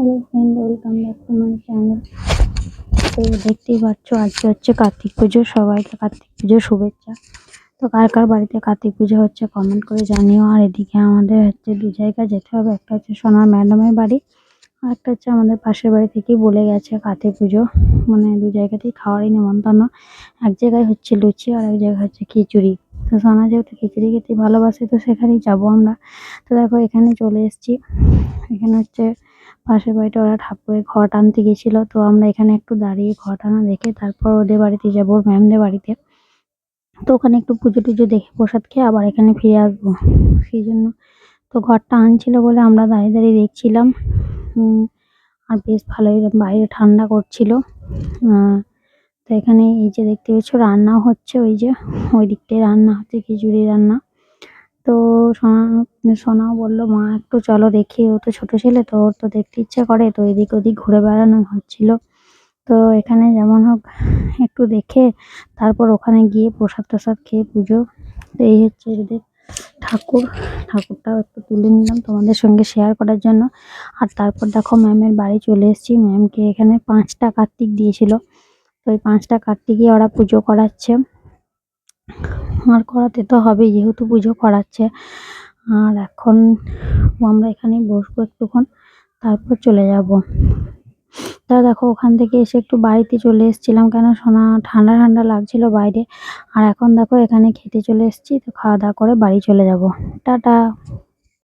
Hello friend welcome back to my channel তো দেখতেই পাচ্ছ, আজকে হচ্ছে কার্তিক পুজো, সবাইকে কার্তিক পুজোর শুভেচ্ছা। তো কার কার বাড়িতে কার্তিক পুজো হচ্ছে কমেন্ট করে জানিও। আর এদিকে আমাদের হচ্ছে দু জায়গায় যেতে হবে, একটা হচ্ছে সোনার ম্যাডামের বাড়ি, আর একটা হচ্ছে আমাদের পাশের বাড়ি থেকেই বলে গেছে কার্তিক পুজো। মানে দু জায়গাতেই খাওয়ারই নিমন্ত্রণ এক জায়গায় হচ্ছে লুচি, আর এক জায়গায় হচ্ছে খিচুড়ি। তো সোনা যেহেতু খিচুড়ি খেতে ভালোবাসে, তো সেখানেই যাব আমরা। তো দেখো, এখানে চলে এসেছি। এখানে হচ্ছে পাশের বাড়িটা ওরা ঠাকুরের ঘর টানতে গেছিল। তো আমরা এখানে একটু দাঁড়িয়ে ঘর টানা দেখে তারপর ওদের বাড়িতে যাব ম্যামদের বাড়িতে। তো ওখানে একটু পুজো টুজো দেখে প্রসাদ খেয়ে আবার এখানে ফিরে আসব। সেই জন্য তো ঘরটা আনছিল বলে আমরা দাঁড়িয়ে দাঁড়িয়ে দেখছিলাম। আর বেশ ভালোই বাইরে ঠান্ডা করছিল। তো এখানে এই যে দেখতে পাচ্ছ, রান্না হচ্ছে ওই যে, ওই দিকটায় রান্না হচ্ছে খিচুড়ি রান্না। তো সোনা সোনাও বলল, মা, একটু চলো দেখি, ও তো ছোট ছেলে, তো ওর তো দেখতে ইচ্ছে করে। তো এদিক ওদিক ঘুরে বেড়ানো হচ্ছিল। তো এখানে যেমন হোক, একটু দেখে, তারপর ওখানে গিয়ে প্রসাদ টসাদ খেয়ে পুজো। তো এই হচ্ছে এদের ঠাকুর। ঠাকুরটাও একটু তুলে নিলাম তোমাদের সঙ্গে শেয়ার করার জন্য। আর তারপর দেখো ম্যামের বাড়ি চলে এসেছি। ম্যামকে এখানে পাঁচটা কার্তিক দিয়েছিল। ওই পাঁচটা কার্তিকই ওরা পুজো করাচ্ছে। আর করাতে তো হবেই যেহেতু পুজো করাচ্ছে। আর এখন আমরা এখানেই বসবো একটুক্ষণ, তারপর চলে যাব। তা দেখো, ওখান থেকে এসে একটু বাড়িতে চলে এসেছিলাম কেন সোনা, ঠান্ডা ঠান্ডা লাগছিল বাইরে। আর এখন দেখো, এখানে খেতে চলে এসেছি, তো খাওয়া দাওয়া করে বাড়ি চলে যাব। টাটা।